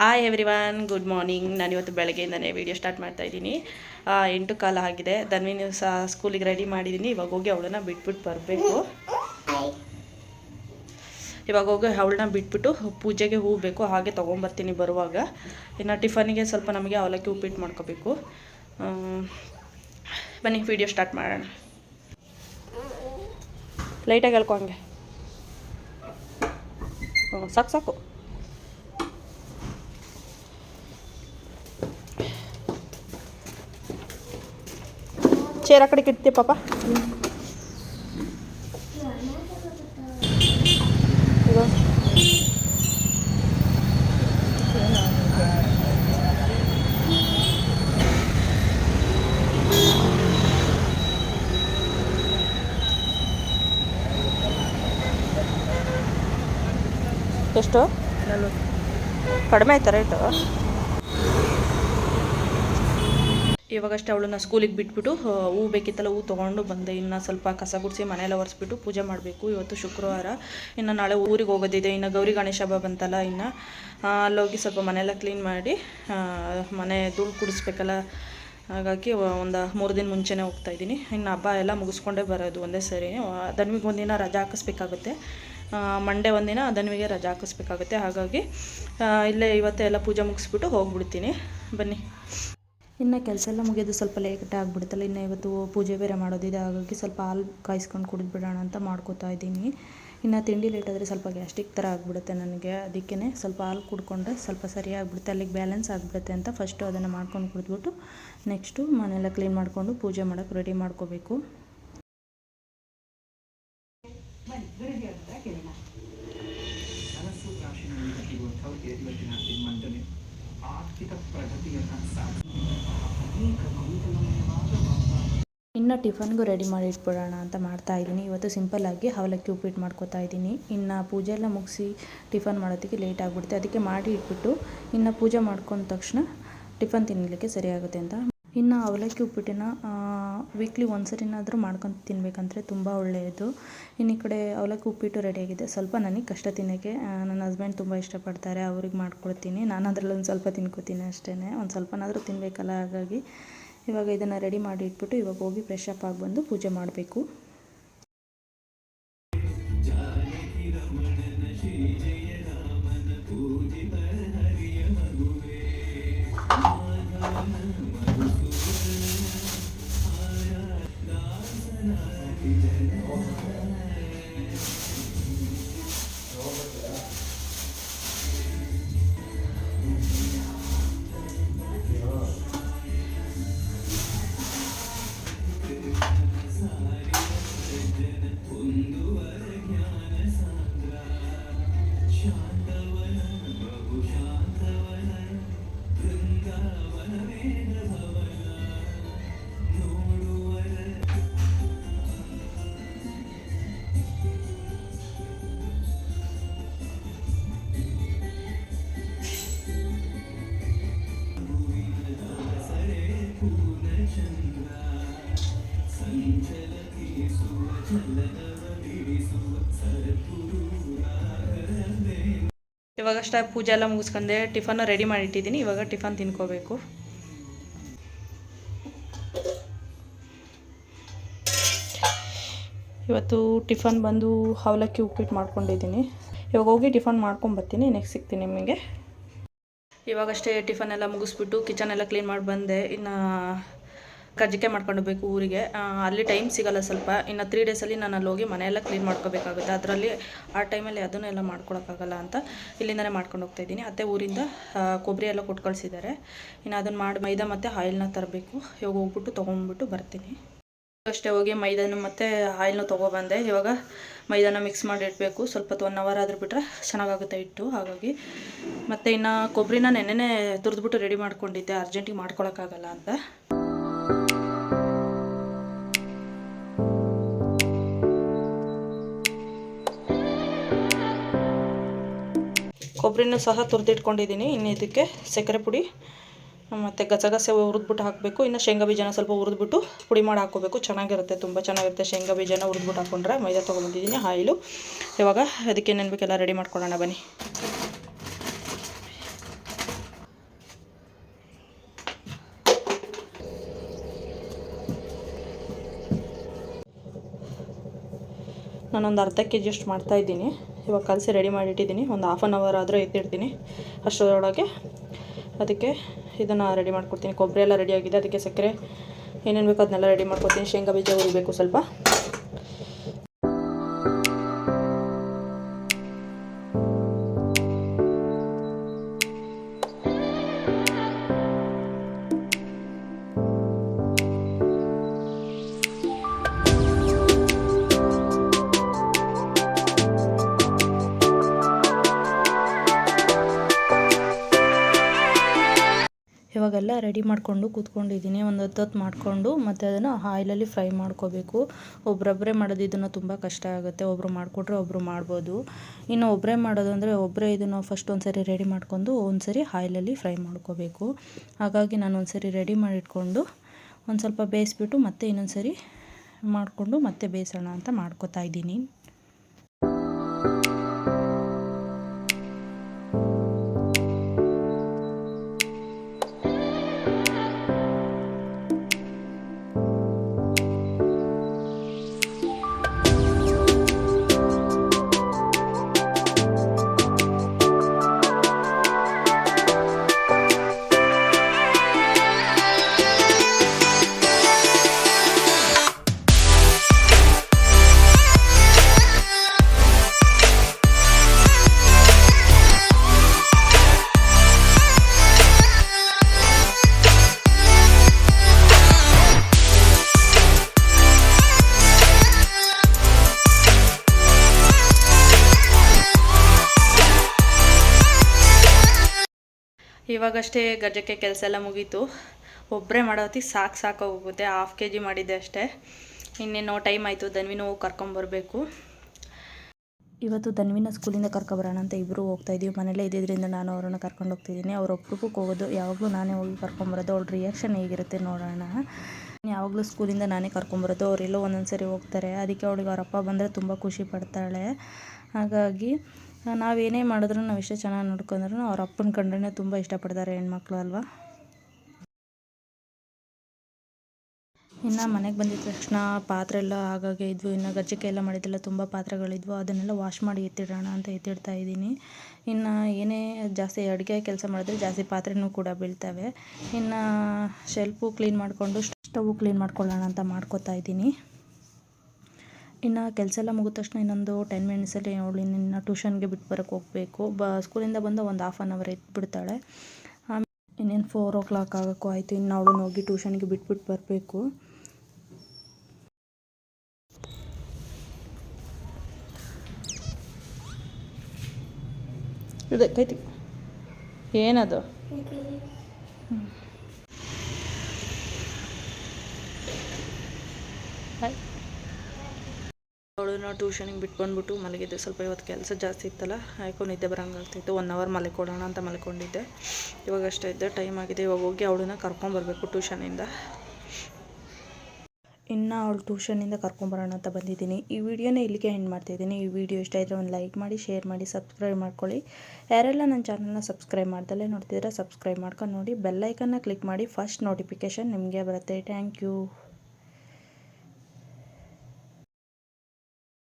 Hi everyone good morning ನಾನು ಇವತ್ತು ಬೆಳಗ್ಗೆಯಿಂದನೇ video start ಮಾಡ್ತಾ ಇದ್ದೀನಿ. ಎಂಟು ಕಾಲ ಆಗಿದೆ. ಧನ್ವಿನ ಸಹ ಸ್ಕೂಲಿಗೆ ರೆಡಿ ಮಾಡಿದ್ದೀನಿ. ಇವಾಗ ಹೋಗಿ ಅವಳನ್ನ ಬಿಟ್ಬಿಟ್ಟು ಬರಬೇಕು. ಇವಾಗ ಹೋಗಿ ಅವಳನ್ನ ಬಿಟ್ಬಿಟ್ಟು ಪೂಜೆಗೆ ಹೂ ಬೇಕು. ಹಾಗೆ ತೊಗೊಂಬರ್ತೀನಿ ಬರುವಾಗ. ಇನ್ನು ಟಿಫನಿಗೆ ಸ್ವಲ್ಪ ನಮಗೆ ಅವಲಕ್ಕಿ ಉಪ್ಪಿಟ್ಟು ಮಾಡ್ಕೋಬೇಕು. ಬನ್ನಿ ವೀಡಿಯೋ ಸ್ಟಾರ್ಟ್ ಮಾಡೋಣ. ಲೈಟಾಗಿ ಹೇಳ್ಕೊ ಹಂಗೆ. ಹ್ಞೂ ಸಾಕು ಸಾಕು. ಚೇರ್ ಆ ಕಡೆಗೆ ಇಡ್ತೀಯ ಪಾಪ ಇದು ಎಷ್ಟು ಕಡಿಮೆ ಆಯ್ತಾ ರೇಟು ಇವಾಗಷ್ಟೇ ಅವಳನ್ನ ಸ್ಕೂಲಿಗೆ ಬಿಟ್ಬಿಟ್ಟು ಹೂವು ಬೇಕಿತ್ತಲ್ಲ ಹೂ ತೊಗೊಂಡು ಬಂದೆ. ಇನ್ನು ಸ್ವಲ್ಪ ಕಸ ಗುಡಿಸಿ ಮನೆಯೆಲ್ಲ ಒರೆಸ್ಬಿಟ್ಟು ಪೂಜೆ ಮಾಡಬೇಕು. ಇವತ್ತು ಶುಕ್ರವಾರ. ಇನ್ನು ನಾಳೆ ಊರಿಗೆ ಹೋಗೋದಿದೆ. ಇನ್ನು ಗೌರಿ ಗಣೇಶ ಹಬ್ಬ ಬಂತಲ್ಲ ಇನ್ನು. ಅಲ್ಲೋಗಿ ಸ್ವಲ್ಪ ಮನೆಯೆಲ್ಲ ಕ್ಲೀನ್ ಮಾಡಿ ಮನೆ ಧೂಳು ಕುಡಿಸ್ಬೇಕಲ್ಲ. ಹಾಗಾಗಿ ಒಂದು ಮೂರು ದಿನ ಮುಂಚೆನೇ ಹೋಗ್ತಾ ಇದ್ದೀನಿ. ಇನ್ನು ಹಬ್ಬ ಎಲ್ಲ ಮುಗಿಸ್ಕೊಂಡೇ ಬರೋದು ಒಂದೇ ಸರಿ. ಧನ್ವಿಗೆ ಒಂದಿನ ರಜಾ ಹಾಕಿಸ್ಬೇಕಾಗುತ್ತೆ. ಮಂಡೇ ಒಂದಿನ ಧನ್ವಿಗೆ ರಜಾ ಹಾಕಿಸ್ಬೇಕಾಗುತ್ತೆ. ಹಾಗಾಗಿ ಇಲ್ಲೇ ಇವತ್ತೇ ಎಲ್ಲ ಪೂಜೆ ಮುಗಿಸ್ಬಿಟ್ಟು ಹೋಗ್ಬಿಡ್ತೀನಿ. ಬನ್ನಿ. ಇನ್ನು ಕೆಲಸ ಎಲ್ಲ ಮುಗಿಯೋದು ಸ್ವಲ್ಪ ಲೇಟ್ ಆಗಿಬಿಡುತ್ತಲ್ಲ ಇನ್ನು ಇವತ್ತು ಪೂಜೆ ಬೇರೆ ಮಾಡೋದಿದೆ ಹಾಗಾಗಿ ಸ್ವಲ್ಪ ಹಾಲು ಕಾಯಿಸ್ಕೊಂಡು ಕುಡಿದ್ಬಿಡೋಣ ಅಂತ ಮಾಡ್ಕೋತಾ ಇದ್ದೀನಿ. ಇನ್ನು ತಿಂಡಿ ಲೇಟ್ ಆದರೆ ಸ್ವಲ್ಪ ಗ್ಯಾಸ್ಟಿಕ್ ಥರ ಆಗಿಬಿಡುತ್ತೆ ನನಗೆ ಅದಕ್ಕೇ ಸ್ವಲ್ಪ ಹಾಲು ಕುಡ್ಕೊಂಡ್ರೆ ಸ್ವಲ್ಪ ಸರಿ ಆಗಿಬಿಡುತ್ತೆ, ಅಲ್ಲಿಗೆ ಬ್ಯಾಲೆನ್ಸ್ ಆಗಿಬಿಡುತ್ತೆ ಅಂತ ಫಸ್ಟು ಅದನ್ನು ಮಾಡ್ಕೊಂಡು ಕುಡಿದ್ಬಿಟ್ಟು ನೆಕ್ಸ್ಟು ಮನೆಯೆಲ್ಲ ಕ್ಲೀನ್ ಮಾಡಿಕೊಂಡು ಪೂಜೆ ಮಾಡೋಕ್ಕೆ ರೆಡಿ ಮಾಡ್ಕೋಬೇಕು. ಇನ್ನು ಟಿಫನ್ಗೂ ರೆಡಿ ಮಾಡಿ ಇಟ್ಬಿಡೋಣ ಅಂತ ಮಾಡ್ತಾ ಇದ್ದೀನಿ. ಇವತ್ತು ಸಿಂಪಲ್ಲಾಗಿ ಅವಲಕ್ಕಿ ಉಪ್ಪಿಟ್ಟು ಮಾಡ್ಕೋತಾ ಇದ್ದೀನಿ. ಇನ್ನು ಪೂಜೆ ಎಲ್ಲ ಮುಗಿಸಿ ಟಿಫನ್ ಮಾಡೋದಕ್ಕೆ ಲೇಟ್ ಆಗಿಬಿಡುತ್ತೆ. ಅದಕ್ಕೆ ಮಾಡಿ ಇಟ್ಬಿಟ್ಟು ಇನ್ನು ಪೂಜೆ ಮಾಡ್ಕೊಂಡ ತಕ್ಷಣ ಟಿಫನ್ ತಿನ್ನಲಿಕ್ಕೆ ಸರಿಯಾಗುತ್ತೆ ಅಂತ. ಇನ್ನು ಅವಲಕ್ಕಿ ಉಪ್ಪಿಟ್ಟಿನ ವೀಕ್ಲಿ ಒಂದು ಸರಿನಾದರೂ ಮಾಡ್ಕೊಂಡು ತಿನ್ಬೇಕಂದ್ರೆ ತುಂಬ ಒಳ್ಳೆಯದು. ಇನ್ನು ಈ ಕಡೆ ಅವಲಕ್ಕಿ ಉಪ್ಪಿಟ್ಟು ರೆಡಿಯಾಗಿದೆ ಸ್ವಲ್ಪ ನನಗೆ ಕಷ್ಟ ತಿನ್ನೋಕ್ಕೆ ನನ್ನ ಹಸ್ಬೆಂಡ್ ತುಂಬ ಇಷ್ಟಪಡ್ತಾರೆ. ಅವ್ರಿಗೆ ಮಾಡ್ಕೊಡ್ತೀನಿ. ನಾನು ಅದರಲ್ಲಿ ಒಂದು ಸ್ವಲ್ಪ ತಿನ್ಕೋತೀನಿ ಅಷ್ಟೇ ಒಂದು ಸ್ವಲ್ಪನಾದರೂ ತಿನ್ನಬೇಕಲ್ಲ ಹಾಗಾಗಿ ಇವಾಗ ಇದನ್ನು ರೆಡಿ ಮಾಡಿ ಇಟ್ಬಿಟ್ಟು ಇವಾಗ ಹೋಗಿ ಫ್ರೆಶ್ ಅಪ್ ಆಗಿ ಬಂದು ಪೂಜೆ ಮಾಡಬೇಕು. ಇವಾಗಷ್ಟೇ ಪೂಜೆ ಎಲ್ಲ ಮುಗಿಸ್ಕೊಂಡೆ, ಟಿಫನ್ ರೆಡಿ ಮಾಡಿಟ್ಟಿದ್ದೀನಿ, ಇವಾಗ ಟಿಫನ್ ತಿನ್ಕೋಬೇಕು. ಇವತ್ತು ಟಿಫನ್ ಬಂದು ಅವಲಕ್ಕಿ ಉಪ್ಪಿಟ್ಟು ಮಾಡ್ಕೊಂಡಿದ್ದೀನಿ. ಇವಾಗ ಹೋಗಿ ಟಿಫನ್ ಮಾಡ್ಕೊಂಬರ್ತೀನಿ ನೆಕ್ಸ್ಟ್ ಸಿಗ್ತೀನಿ ನಿಮಗೆ. ಇವಾಗಷ್ಟೇ ಟಿಫನ್ ಎಲ್ಲ ಮುಗಿಸ್ಬಿಟ್ಟು ಕಿಚನ್ ಎಲ್ಲ ಕ್ಲೀನ್ ಮಾಡಿ ಬಂದೆ. ಇನ್ನು ಕಜ್ಜಿಕಾಯಿ ಮಾಡ್ಕೊಂಡು ಹೋಗ್ಬೇಕು ಊರಿಗೆ. ಅಲ್ಲಿ ಟೈಮ್ ಸಿಗಲ್ಲ ಸ್ವಲ್ಪ. ಇನ್ನು ತ್ರೀ ಡೇಸಲ್ಲಿ ನಾನು ಅಲ್ಲಿ ಹೋಗಿ ಮನೆಯೆಲ್ಲ ಕ್ಲೀನ್ ಮಾಡ್ಕೋಬೇಕಾಗುತ್ತೆ. ಅದರಲ್ಲಿ ಆ ಟೈಮಲ್ಲಿ ಅದನ್ನೆಲ್ಲ ಮಾಡ್ಕೊಳಕ್ಕಾಗಲ್ಲ ಅಂತ ಇಲ್ಲಿಂದನೇ ಮಾಡ್ಕೊಂಡು ಹೋಗ್ತಾ ಇದ್ದೀನಿ. ಅತ್ತೆ ಊರಿಂದ ಕೊಬ್ಬರಿ ಎಲ್ಲ ಕೊಟ್ಟು ಕಳಿಸಿದ್ದಾರೆ. ಇನ್ನು ಅದನ್ನು ಮಾಡಿ, ಮೈದಾ ಮತ್ತು ಆಯಿಲ್ನ ತರಬೇಕು. ಇವಾಗ ಹೋಗ್ಬಿಟ್ಟು ತೊಗೊಂಡ್ಬಿಟ್ಟು ಬರ್ತೀನಿ. ಅಷ್ಟೇ ಹೋಗಿ ಮೈದಾನ ಮತ್ತು ಆಯಿಲ್ನ ತೊಗೊಬಂದೆ. ಇವಾಗ ಮೈದಾನ ಮಿಕ್ಸ್ ಮಾಡಿ ಇಡಬೇಕು. ಸ್ವಲ್ಪ ಹೊತ್ತು ಒನ್ ಅವರ್ ಆದರೂ ಬಿಟ್ಟರೆ ಚೆನ್ನಾಗಾಗುತ್ತೆ ಇಟ್ಟು ಹಾಗಾಗಿ ಮತ್ತು ಇನ್ನು ಕೊಬ್ಬರಿನ ನೆನ್ನೆನೇ ತುರಿದ್ಬಿಟ್ಟು ರೆಡಿ ಮಾಡ್ಕೊಂಡಿದ್ದೆ. ಅರ್ಜೆಂಟಿಗೆ ಮಾಡ್ಕೊಳಕ್ಕಾಗಲ್ಲ ಅಂತ. ಕೊಬ್ಬರಿನೂ ಸಹ ತುರಿದಿಟ್ಕೊಂಡಿದ್ದೀನಿ. ಇನ್ನು ಇದಕ್ಕೆ ಸಕ್ಕರೆ ಪುಡಿ, ಮತ್ತು ಗಸಗಸೆ ಹುರಿದ್ಬಿಟ್ಟು ಹಾಕಬೇಕು. ಇನ್ನು ಶೇಂಗಾ ಬೀಜನ ಸ್ವಲ್ಪ ಹುರಿದ್ಬಿಟ್ಟು ಪುಡಿ ಮಾಡಿ ಹಾಕೋಬೇಕು ಚೆನ್ನಾಗಿರುತ್ತೆ, ತುಂಬ ಚೆನ್ನಾಗಿರುತ್ತೆ ಶೇಂಗಾ ಬೀಜನ ಹುರಿದ್ಬಿಟ್ಟು ಹಾಕೊಂಡ್ರೆ. ಮೈದಾ ತೊಗೊಂಡಿದ್ದೀನಿ ಆಯಿಲು. ಇವಾಗ ಅದಕ್ಕೆ ನೆನ್ಬೇಕೆಲ್ಲ ರೆಡಿ ಮಾಡ್ಕೊಳ್ಳೋಣ, ಬನ್ನಿ. ನಾನೊಂದು ಅರ್ಧ ಕೆ ಜಿ ಎಷ್ಟು ಮಾಡ್ತಾ ಮಾಡ್ತಾಯಿದ್ದೀನಿ ಇವಾಗ ಕಲಸಿ ರೆಡಿ ಮಾಡಿಟ್ಟಿದ್ದೀನಿ. ಒಂದು ಹಾಫ್ ಆನ್ ಅವರ್ ಆದರೂ ಎತ್ತಿಡ್ತೀನಿ ಅಷ್ಟರೊಳಗೆ. ಅದಕ್ಕೆ ಇದನ್ನು ರೆಡಿ ಮಾಡ್ಕೊಡ್ತೀನಿ. ಕೊಬ್ಬರಿ ಎಲ್ಲ ರೆಡಿ ಆಗಿದೆ. ಅದಕ್ಕೆ ಸಕ್ಕರೆ ಏನೇನು ಬೇಕೋ ಅದನ್ನೆಲ್ಲ ರೆಡಿ ಮಾಡ್ಕೊಡ್ತೀನಿ. ಶೇಂಗಾ ಬೀಜ ಹುರಿಬೇಕು ಸ್ವಲ್ಪ. ಇವಾಗೆಲ್ಲ ರೆಡಿ ಮಾಡಿಕೊಂಡು ಕೂತ್ಕೊಂಡಿದ್ದೀನಿ. ಒಂದು ಹೊತ್ತು ಮಾಡಿಕೊಂಡು ಮತ್ತು ಅದನ್ನು ಆಯಿಲಲ್ಲಿ ಫ್ರೈ ಮಾಡ್ಕೋಬೇಕು. ಒಬ್ಬರೊಬ್ಬರೇ ಮಾಡೋದು ಇದನ್ನು ತುಂಬ ಕಷ್ಟ ಆಗುತ್ತೆ. ಒಬ್ಬರು ಮಾಡಿಕೊಟ್ರೆ ಒಬ್ಬರು ಮಾಡ್ಬೋದು. ಇನ್ನು ಒಬ್ಬರೇ ಮಾಡೋದು ಅಂದರೆ ಒಬ್ಬರೇ ಇದನ್ನು ಫಸ್ಟ್ ಒಂದು ಸರಿ ರೆಡಿ ಮಾಡ್ಕೊಂಡು ಒಂದು ಸರಿ ಆಯಿಲಲ್ಲಿ ಫ್ರೈ ಮಾಡ್ಕೋಬೇಕು. ಹಾಗಾಗಿ ನಾನು ಒಂದು ಸರಿ ರೆಡಿ ಮಾಡಿಟ್ಕೊಂಡು ಒಂದು ಸ್ವಲ್ಪ ಬೇಯಿಸ್ಬಿಟ್ಟು ಮತ್ತೆ ಇನ್ನೊಂದು ಸರಿ ಮಾಡಿಕೊಂಡು ಮತ್ತೆ ಬೇಯಿಸೋಣ ಅಂತ ಮಾಡ್ಕೋತಾ ಇದ್ದೀನಿ. ಇವಾಗಷ್ಟೇ ಗಜಕ್ಕೆ ಕೆಲಸ ಎಲ್ಲ ಮುಗೀತು. ಒಬ್ಬರೇ ಮಾಡೋತ್ತಿಗೆ ಸಾಕು ಸಾಕಾಗೋಗುತ್ತೆ ಹಾಫ್ ಕೆ ಜಿ ಮಾಡಿದ್ದೆ ಅಷ್ಟೇ. ಇನ್ನೇನೋ ಟೈಮ್ ಆಯಿತು, ಧನ್ವಿನೂ ಕರ್ಕೊಂಬರ್ಬೇಕು ಇವತ್ತು ದನ್ವಿನ ಸ್ಕೂಲಿಂದ ಕರ್ಕೊಬರೋಣ ಅಂತ ಇಬ್ಬರು ಹೋಗ್ತಾ ಇದೀವಿ ಮನೇಲೇ ಇದ್ದಿದ್ದರಿಂದ ನಾನು ಅವರನ್ನು ಕರ್ಕೊಂಡು ಹೋಗ್ತಿದ್ದೀನಿ. ಅವ್ರ ಒಬ್ರಿಗೂ ಹೋಗೋದು, ಯಾವಾಗಲೂ ನಾನೇ ಹೋಗಿ ಕರ್ಕೊಂಬರೋದು ಅವ್ರ ರಿಯಾಕ್ಷನ್ ಹೇಗಿರುತ್ತೆ ನೋಡೋಣ. ಯಾವಾಗಲೂ ಸ್ಕೂಲಿಂದ ನಾನೇ ಕರ್ಕೊಂಬರೋದು ಅವರೆಲ್ಲೋ ಒಂದೊಂದು ಸರಿ ಹೋಗ್ತಾರೆ. ಅದಕ್ಕೆ ಅವಳಿಗೆ ಅವರಪ್ಪ ಬಂದರೆ ತುಂಬ ಖುಷಿ ಪಡ್ತಾಳೆ. ಹಾಗಾಗಿ ನಾವೇನೇ ಮಾಡಿದ್ರು ನಾವು ಎಷ್ಟೇ ಚೆನ್ನಾಗಿ ನೋಡ್ಕೊಂಡ್ರು ಅವ್ರ ಅಪ್ಪನ ಕಂಡ್ರೆ ತುಂಬ ಇಷ್ಟಪಡ್ತಾರೆ ಹೆಣ್ಮಕ್ಳು ಅಲ್ವಾ? ಇನ್ನು ಮನೆಗೆ ಬಂದಿದ ತಕ್ಷಣ ಪಾತ್ರೆ ಎಲ್ಲ ಆಗಾಗೆ ಇದ್ವು. ಇನ್ನು ಗಜ್ಜಿಕೆ ಎಲ್ಲ ಮಾಡಿದ್ದೆಲ್ಲ ತುಂಬ ಪಾತ್ರೆಗಳಿದ್ವು. ಅದನ್ನೆಲ್ಲ ವಾಶ್ ಮಾಡಿ ಎತ್ತಿಡೋಣ ಅಂತ ಎತ್ತಿಡ್ತಾ ಇದ್ದೀನಿ. ಇನ್ನು ಏನೇ ಜಾಸ್ತಿ ಅಡುಗೆ ಕೆಲಸ ಮಾಡಿದ್ರೆ ಜಾಸ್ತಿ ಪಾತ್ರೆನೂ ಕೂಡ ಬೀಳ್ತವೆ. ಇನ್ನು ಶೆಲ್ಫು ಕ್ಲೀನ್ ಮಾಡಿಕೊಂಡು ಸ್ಟವ್ ಕ್ಲೀನ್ ಮಾಡ್ಕೊಳ್ಳೋಣ ಅಂತ ಮಾಡ್ಕೋತಾ ಇದ್ದೀನಿ. ಇನ್ನು ಕೆಲಸ ಎಲ್ಲ ಮುಗಿದ ತಕ್ಷಣ ಇನ್ನೊಂದು ಟೆನ್ ಮಿನಿಟ್ಸಲ್ಲಿ ಅವಳು ಇನ್ನು ಟ್ಯೂಷನ್ಗೆ ಬಿಟ್ಟು ಬರೋಕ್ಕೆ ಹೋಗಬೇಕು. ಬ ಸ್ಕೂಲಿಂದ ಬಂದು ಒಂದು ಹಾಫ್ ಆನ್ ಅವರ್ ಇಟ್ಬಿಡ್ತಾಳೆ. ಆಮೇಲೆ ಇನ್ನೇನು ಫೋರ್ ಓ ಕ್ಲಾಕ್ ಆಗೋಕ್ಕೂ ಆಯಿತು. ಇನ್ನು ಅವಳು ಹೋಗಿ ಟ್ಯೂಷನ್ಗೆ ಬಿಟ್ಬಿಟ್ಟು ಬರಬೇಕು. ಕೈತಿ ಏನದು? ಹಾಯ್ ಅವಳನ್ನ ಟ್ಯೂಷನಿಗೆ ಬಿಟ್ಟು ಮಲಗಿದ್ದೆ ಸ್ವಲ್ಪ ಇವತ್ತು ಕೆಲಸ ಜಾಸ್ತಿ ಇತ್ತಲ್ಲ ಯಾಕೋ ನಿದ್ದೆ ಬರಂಗೆ ಆಗ್ತಿತ್ತು. ಒನ್ ಅವರ್ ಮಲ್ಕೊಡೋಣ ಅಂತ ಮಲ್ಕೊಂಡಿದ್ದೆ. ಇವಾಗ ಅಷ್ಟೇ ಇದ್ದೆ ಟೈಮ್ ಆಗಿದೆ. ಇವಾಗ ಹೋಗಿ ಅವಳನ್ನ ಕರ್ಕೊಂಬರ್ಬೇಕು ಟ್ಯೂಷನಿಂದ. ಇನ್ನು ಅವಳು ಟ್ಯೂಷನಿಂದ ಕರ್ಕೊಂಬರೋಣ ಅಂತ ಬಂದಿದ್ದೀನಿ. ಈ ವಿಡಿಯೋನ ಇಲ್ಲಿಗೆ ಎಂಡ್ ಮಾಡ್ತಿದ್ದೀನಿ ಈ ವಿಡಿಯೋ ಇಷ್ಟ ಇದ್ದರೆ ಒಂದು ಲೈಕ್ ಮಾಡಿ ಶೇರ್ ಮಾಡಿ ಸಬ್ಸ್ಕ್ರೈಬ್ ಮಾಡ್ಕೊಳ್ಳಿ. ಯಾರೆಲ್ಲ ನನ್ನ ಚಾನಲ್ನ ಸಬ್ಸ್ಕ್ರೈಬ್ ಮಾಡ್ದಲ್ಲೇ ನೋಡ್ತಿದ್ರೆ ಸಬ್ಸ್ಕ್ರೈಬ್ ಮಾಡ್ಕೊಂಡು ನೋಡಿ. ಬೆಲ್ಲೈಕನ್ನ ಕ್ಲಿಕ್ ಮಾಡಿ ಫಸ್ಟ್ ನೋಟಿಫಿಕೇಷನ್ ನಿಮಗೆ ಬರುತ್ತೆ. Thank you